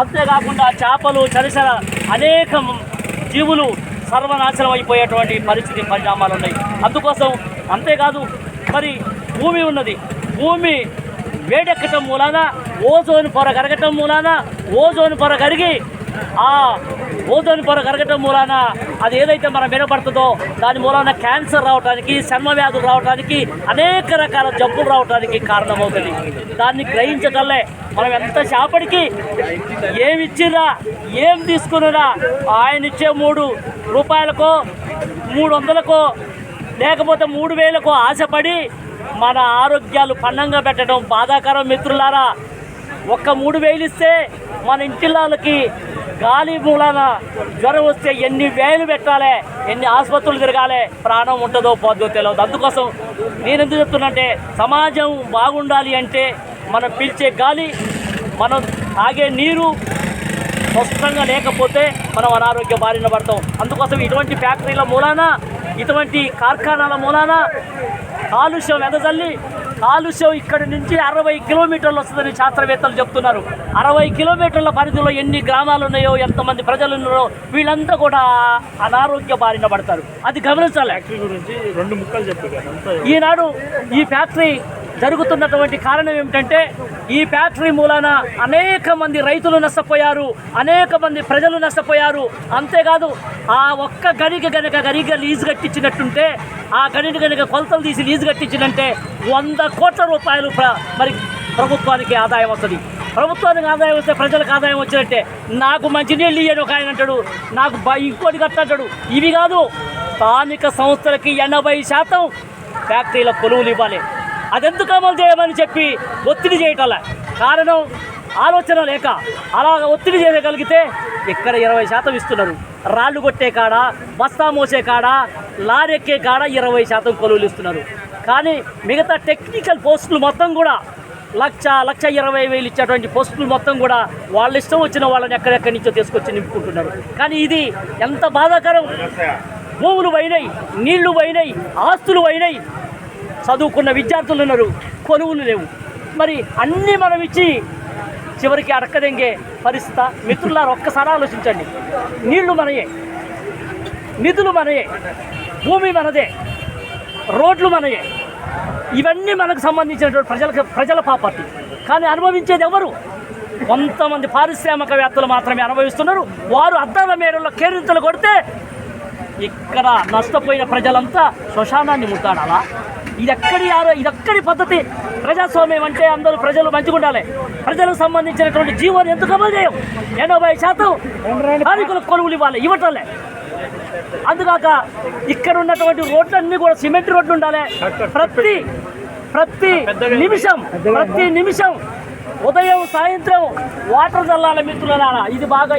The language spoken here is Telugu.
అంతేకాకుండా చేపలు చరిసర అనేక జీవులు సర్వనాశనం అయిపోయేటువంటి పరిస్థితి పరిణామాలు ఉన్నాయి. అందుకోసం అంతేకాదు మరి భూమి ఉన్నది. భూమి వేడెక్కటం మూలాన ఓజోన్ పొర కరగటం మూలాన ఓజోన్ పొర కరిగి ఆ ఓజోన్ పొర కరగటం మూలాన అది ఏదైతే మనం వినపడుతుందో దాని మూలాన క్యాన్సర్ రావడానికి చర్మ వ్యాధులు రావడానికి అనేక రకాల జబ్బులు రావడానికి కారణమవుతుంది. దాన్ని గ్రహించటల్లే మనం ఎంత చేపడికి ఏమి ఇచ్చినా ఏం తీసుకున్నా ఆయన ఇచ్చే మూడు రూపాయలకో మూడు వందలకో లేకపోతే మూడు వేలకో ఆశపడి మన ఆరోగ్యాలు పన్నంగా పెట్టడం బాధాకరం మిత్రులారా. ఒక్క మూడు వేలు ఇస్తే మన ఇంటిళ్ళకి గాలి మూలాన జ్వరం వస్తే ఎన్ని వేలు పెట్టాలి ఎన్ని ఆసుపత్రులు తిరగాలి ప్రాణం ఉంటుందో పోద్దో తెలియదు అందుకోసం నేను ఎందుకు చెప్తున్నంటే సమాజం బాగుండాలి అంటే మనం పీల్చే గాలి మనం తాగే నీరు స్పష్టంగా లేకపోతే మనం అనారోగ్య బారిన పడతాం. అందుకోసం ఇటువంటి ఫ్యాక్టరీల మూలాన ఇటువంటి కార్ఖానాల మూలాన కాలుష్యం వెదజల్లి కాలుష్యం ఇక్కడి నుంచి అరవై కిలోమీటర్లు వస్తుందని శాస్త్రవేత్తలు చెప్తున్నారు. అరవై కిలోమీటర్ల పరిధిలో ఎన్ని గ్రామాలు ఉన్నాయో ఎంతమంది ప్రజలు ఉన్నారో వీళ్ళంతా కూడా అనారోగ్య బారిన పడతారు. అది గమనించాలి. ఫ్యాక్టరీ గురించి రెండు ముక్కలు చెప్పారు అంతా ఈనాడు ఈ ఫ్యాక్టరీ జరుగుతున్నటువంటి కారణం ఏమిటంటే ఈ ఫ్యాక్టరీ మూలాన అనేక మంది రైతులు నష్టపోయారు అనేక మంది ప్రజలు నష్టపోయారు. అంతేకాదు ఆ ఒక్క గడికి గనక గనిగా లీజు కట్టించినట్టుంటే ఆ గనిని గనక కొలతలు తీసి లీజు కట్టించినంటే వంద కోట్ల రూపాయలు మరి ప్రభుత్వానికి ఆదాయం వస్తుంది. ప్రభుత్వానికి ఆదాయం వస్తే ప్రజలకు ఆదాయం వచ్చినట్టే. నాకు మంచినీళ్ళు ఇయ్యని ఒక ఆయన అంటాడు నాకు ఇంకోటి కట్టంటాడు ఇవి కాదు స్థానిక సంస్థలకి ఎనభై శాతం ఫ్యాక్టరీల కొలువులు ఇవ్వాలి. అదెందుకు అమలు చేయమని చెప్పి ఒత్తిడి చేయటల కారణం ఆలోచన లేక అలా ఒత్తిడి చేయగలిగితే ఇక్కడ ఇరవై శాతం ఇస్తున్నారు. రాళ్ళు కొట్టే కాడ బస్తా మోసే కాడ లారెక్కే కాడ ఇరవై శాతం కొలువులు ఇస్తున్నారు. కానీ మిగతా టెక్నికల్ పోస్టులు మొత్తం కూడా లక్ష లక్ష ఇరవై వేలు ఇచ్చేటువంటి పోస్టులు మొత్తం కూడా వాళ్ళ ఇష్టం వచ్చిన వాళ్ళని ఎక్కడెక్కడి నుంచో తీసుకొచ్చి నింపుకుంటున్నారు. కానీ ఇది ఎంత బాధాకరం. భూములు పోయినాయి నీళ్ళు పోయినాయి ఆస్తులు పోయినాయి చదువుకున్న విద్యార్థులు ఉన్నారు. కొనుగోలు లేవు. మరి అన్నీ మనం ఇచ్చి చివరికి అడక్కదెంగే పరిస్థిత. మిత్రులారు ఒక్కసారి ఆలోచించండి. నీళ్ళు మనయే. నిధులు మనయే. భూమి మనదే. రోడ్లు మనయే. ఇవన్నీ మనకు సంబంధించినటువంటి ప్రజలకు ప్రజల ప్రాపర్టీ. కానీ అనుభవించేది ఎవరు? కొంతమంది పారిశ్రామికవేత్తలు మాత్రమే అనుభవిస్తున్నారు. వారు అద్దాల మేడల్లో కేరింతలు కొడితే ఇక్కడ నష్టపోయిన ప్రజలంతా శ్మశానాన్ని ముట్టాడాలా? ఇది ఎక్కడి ఆరో ఇది ఎక్కడి పద్ధతి ప్రజాస్వామ్యం అంటే అందరూ ప్రజలు మంచిగా ఉండాలి. ప్రజలకు సంబంధించినటువంటి జీవోని ఎందుకు అమలు చేయం? ఎనభై శాతం స్థానికులకు కొనుగోలు ఇవ్వాలి ఇవ్వటంలే. అందుకాక ఇక్కడ ఉన్నటువంటి రోడ్లన్నీ కూడా సిమెంట్ రోడ్లు ఉండాలి. ప్రతి ప్రతి నిమిషం ప్రతి నిమిషం ఉదయం సాయంత్రం వాటర్ చల్లాలి మిత్రులారా ఇది బాగా